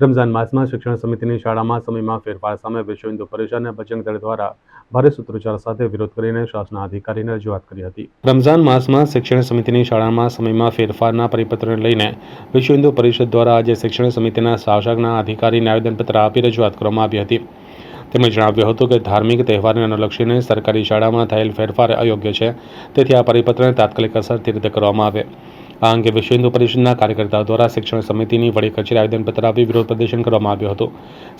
રમઝાન માસમાં શિક્ષણ સમિતિની શાળામાં સમયમાં ફેરફાર સામે વિશ્વ હિન્દુ પરિષદ અને બજરંગ દ્વારા ભારે સૂત્રોચ્ચાર સાથે વિરોધ કરીને શાસના અધિકારીને રજૂઆત કરી હતી. રમઝાન માસમાં શિક્ષણ સમિતિની શાળામાં સમયમાં ફેરફારના પરિપત્રને લઈને વિશ્વ હિન્દુ પરિષદ દ્વારા આજે શિક્ષણ સમિતિના શાસકના અધિકારીને આવેદનપત્ર આપી રજૂઆત કરવામાં આવી હતી. તેમણે જણાવ્યું હતું કે ધાર્મિક તહેવારને અનુલક્ષીને સરકારી શાળામાં થયેલ ફેરફાર અયોગ્ય છે. તેથી આ પરિપત્રને તાત્કાલિક અસરથી રદ કરવામાં આવે. આ અંગે વિશ્વ હિન્દુ પરિષદના કાર્યકર્તાઓ દ્વારા શિક્ષણ સમિતિની વડી કચેરી આવેદનપત્ર આપી વિરોધ પ્રદર્શન કરવામાં આવ્યું હતું.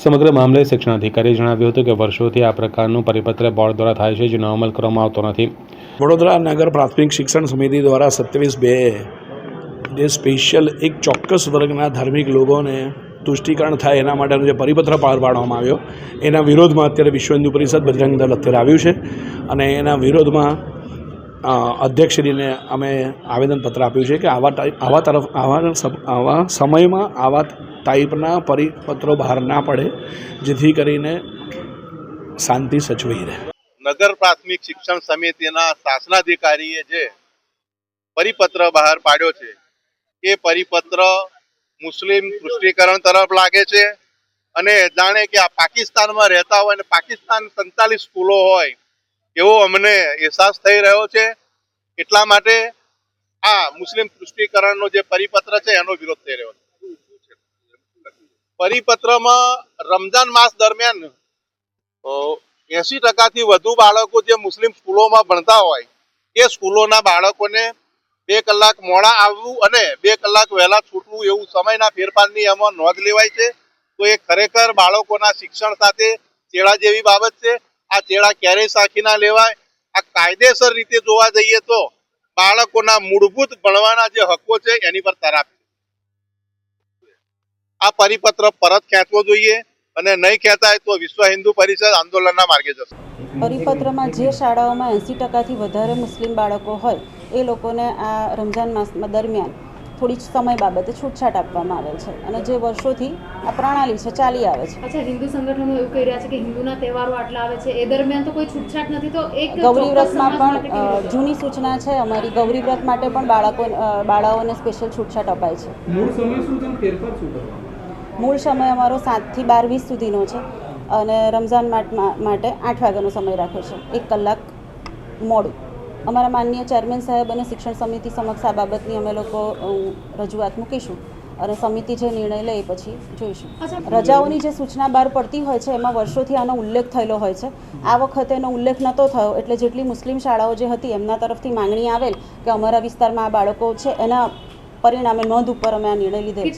સમગ્ર મામલે શિક્ષણ અધિકારીએ જણાવ્યું હતું કે વર્ષોથી આ પ્રકારનું પરિપત્ર બોર્ડ દ્વારા થાય છે, જેનો અમલ કરવામાં આવતો નથી. વડોદરા નગર પ્રાથમિક શિક્ષણ સમિતિ દ્વારા સત્યાવીસ બે જે સ્પેશિયલ એક ચોક્કસ વર્ગના ધાર્મિક લોકોને તુષ્ટિકરણ થાય એના માટેનો જે પરિપત્ર પાર પાડવામાં આવ્યો, એના વિરોધમાં અત્યારે વિશ્વ હિન્દુ પરિષદ બજરંગ દળ અત્યારે આવ્યું છે. અને એના વિરોધમાં અધ્યક્ષશ્રીને અમે આવેદનપત્ર આપ્યું છે કે આવા આવા તરફ, આવા આવા સમયમાં આવા ટાઈપના પરિપત્રો બહાર ના પડે, જેથી કરીને શાંતિ સચવાઈ રહે. નગર પ્રાથમિક શિક્ષણ સમિતિના શાસનાધિકારીએ જે પરિપત્ર બહાર પાડ્યો છે, એ પરિપત્ર મુસ્લિમ પુષ્ટિકરણ તરફ લાગે છે અને જાણે કે આ પાકિસ્તાનમાં રહેતા હોય અને પાકિસ્તાન સંતાલીસ સ્કૂલો હોય એવો અમને અહેસાસ થઈ રહ્યો છે. એટલા માટે આ મુસ્લિમ પુષ્ટિકરણનો જે પરિપત્ર છે, એનો વિરોધ થઈ રહ્યો છે. પરિપત્રમાં રમજાન માસ દરમિયાન એસી ટકાથી વધુ બાળકો જે મુસ્લિમ સ્કૂલોમાં ભણતા હોય, એ સ્કૂલોના બાળકોને બે કલાક મોડા આવવું અને બે કલાક વહેલા છૂટવું એવું સમયના ફેરફારની એમાં નોંધ લેવાય છે. તો એ ખરેખર બાળકોના શિક્ષણ સાથે ચેડા જેવી બાબત છે. આ ચેડા ક્યારેય સાખી ના લેવાય. આ કાયદેસર રીતે જોવા જઈએ તો બાળકોના મૂળભૂત ભણવાના જે હકો છે એની પર તરાપ આ પરિપત્ર પરત ખેંચવો જોઈએ અને નહીં ખેંચાય તો વિશ્વ હિન્દુ પરિષદ આંદોલનના માર્ગે જશે. પરિપત્રમાં જે શાળાઓમાં એંસી ટકાથી વધારે મુસ્લિમ બાળકો હોય, એ લોકોને આ રમઝાન માસ દરમિયાન થોડી જ સમય બાબતે છૂટછાટ આપવામાં આવેલ છે અને જે વર્ષોથી આ પ્રણાલી છે ચાલી આવે છે. અચ્છા હિન્દુ સંગઠનો એવું કહી રહ્યા છે કે હિન્દુના તહેવારો આટલા આવે છે. એ દરમિયાન તો કોઈ છૂટછાટ નથી તો એક ગૌરી વ્રતમાં પણ? જૂની સૂચના છે અમારી ગૌરી વ્રત માટે પણ બાળકો બાળાઓને સ્પેશિયલ છૂટછાટ અપાય છે. મૂળ સમય શું છે ફેરફાર શું કરવાનો મૂળ સમય અમારો સાતથી બાર વીસ સુધીનો છે અને રમઝાન માટ- માટે આઠ વાગ્યાનો સમય રાખ્યો છે. એક કલાક મોડું. અમારા માનનીય ચેરમેન સાહેબ અને શિક્ષણ સમિતિ સમક્ષ આ બાબતની અમે લોકો રજૂઆત મૂકીશું અને સમિતિ જે નિર્ણય લે એ પછી જોઈશું. રજાઓની જે સૂચના બહાર પડતી હોય છે એમાં વર્ષોથી આનો ઉલ્લેખ થયેલો હોય છે. આ વખતે એનો ઉલ્લેખ નહોતો થયો એટલે જેટલી મુસ્લિમ શાળાઓ જે હતી એમના તરફથી માંગણી આવેલ કે અમારા વિસ્તારમાં આ બાળકો છે એના પરિણામે નોંધ ઉપર અમે આ નિર્ણય લીધેલ